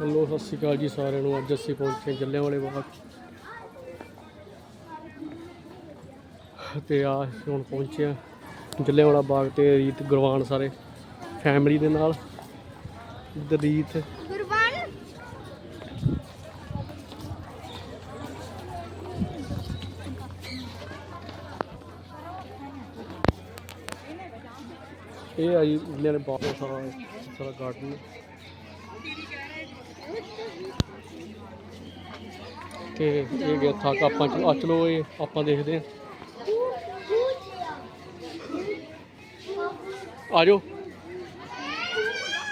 Hello ਸਤਿ ਸ਼੍ਰੀ ਅਕਾਲ ਜੀ ਸਾਰਿਆਂ ਨੂੰ। ਅੱਜ ਅਸੀਂ ਪਹੁੰਚੇ ਜੱਲਿਆਂ ਵਾਲੇ ਬਾਗ। ਤੇ ਆ ਹੁਣ ਪਹੁੰਚੇ ਆ ਜੱਲਿਆਂ ਵਾਲਾ ਬਾਗ ਤੇ ਰੀਤ ਗੁਰਵਾਨ ਸਾਰੇ ਫੈਮਿਲੀ ਦੇ ਨਾਲ। ਰੀਤ। ਗੁਰਬਾਨ ਇਹ ਆ ਜੀ ਜੱਲਿਆਂ ਦੇ ਬਾਗ ਦਾ ਸਾਰਾ ਸਾਰਾ ਗਾਰਡਨ ਤੇ ਇਹ ਗਿਆ ਥੱਕ ਆਪਾਂ ਚ ਆ ਚਲੋ ਇਹ, ਆਪਾਂ ਦੇਖਦੇ ਆ ਆ ਜਾਓ।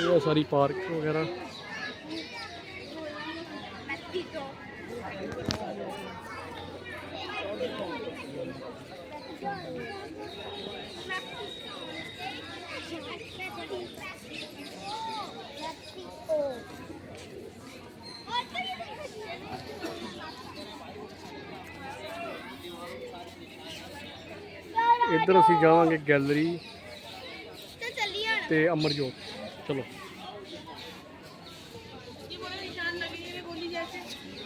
ਇਹ ਆ ਸਾਰੀ ਪਾਰਕ ਵਗੈਰਾ। ਇੱਧਰ ਅਸੀਂ ਜਾਵਾਂਗੇ ਗੈਲਰੀ ਤੇ ਅਮਰਜੋਤ। ਚਲੋ।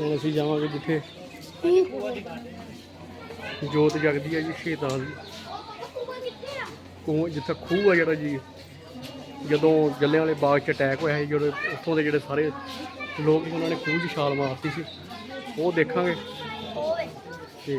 ਹੁਣ ਅਸੀਂ ਜਾਵਾਂਗੇ ਜਿੱਥੇ ਜੋਤ ਜਗਦੀ ਹੈ ਜੀ ਸ਼ਹੀਦਾਂ ਦੀ। ਖੂਹ ਜਿੱਥੇ ਖੂਹ ਆ ਜਿਹੜਾ ਜੀ ਜਦੋਂ ਜੱਲਿਆਂ ਵਾਲੇ ਬਾਗ 'ਚ ਅਟੈਕ ਹੋਇਆ ਸੀ ਜਿਹੜੇ ਉੱਥੋਂ ਦੇ ਜਿਹੜੇ ਸਾਰੇ ਲੋਕ ਉਹਨਾਂ ਨੇ ਖੂਹ 'ਚ ਛਾਲ ਮਾਰਤੀ ਸੀ। ਉਹ ਦੇਖਾਂਗੇ। ਤੇ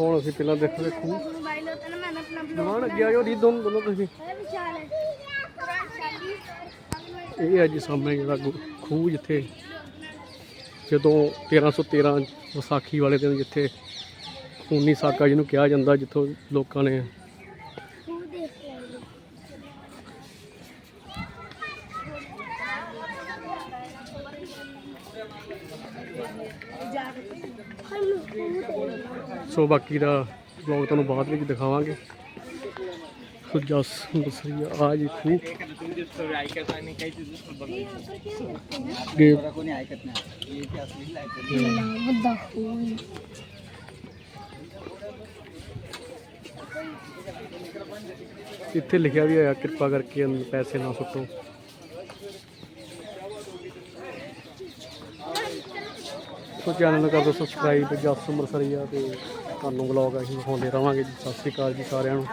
ਹੁਣ ਅਸੀਂ ਪਹਿਲਾਂ ਦੇਖਾਂਗੇ ਖੂਹ ਮੋਬਾਈਲ ਹੋਤਾ ਨਾ ਮੈਂ ਆਪਣਾ ਦੁਕਾਨ ਅੱਗੇ ਆ ਜਾਓ ਦੀ ਦੋਨੋਂ ਤੁਸੀਂ। ਹੈ ਹੈ ਇਹ ਹੈ ਸਾਹਮਣੇ ਜਿਹੜਾ ਖੂਹ ਜਿੱਥੇ ਜਦੋਂ 1313 ਵਿਸਾਖੀ ਵਾਲੇ ਦਿਨ ਜਿੱਥੇ ਖੂਨੀ ਸਾਕਾ ਜਿਹਨੂੰ ਕਿਹਾ ਜਾਂਦਾ, ਜਿੱਥੋਂ ਲੋਕਾਂ ਨੇ ਖੂਹ ਕੇ ਸੋ ਬਾਕੀ ਦਾ ਵਲੌਗ ਤੁਹਾਨੂੰ ਬਾਅਦ ਵਿੱਚ ਦਿਖਾਵਾਂਗੇ। ਸੋ ਜਸ ਬਸਰੀਆ, ਆ ਜੀ ਖੂਹ ਇੱਥੇ ਲਿਖਿਆ ਵੀ ਹੋਇਆ, ਕਿਰਪਾ ਕਰਕੇ ਪੈਸੇ ਨਾ ਸੁੱਟੋ। ਸੋ ਚੈਨਲ ਨੂੰ ਕਰ ਦਿਓ ਸਬਸਕ੍ਰਾਈਬ, ਜਸ ਅੰਮ੍ਰਿਤਸਰੀਆ ਤੇ ਤੁਹਾਨੂੰ ਵਲੌਗ ਅਸੀਂ ਵਿਖਾਉਂਦੇ ਰਵਾਂਗੇ ਜੀ। ਸਤਿ ਸ਼੍ਰੀ ਅਕਾਲ ਜੀ ਸਾਰਿਆਂ ਨੂੰ।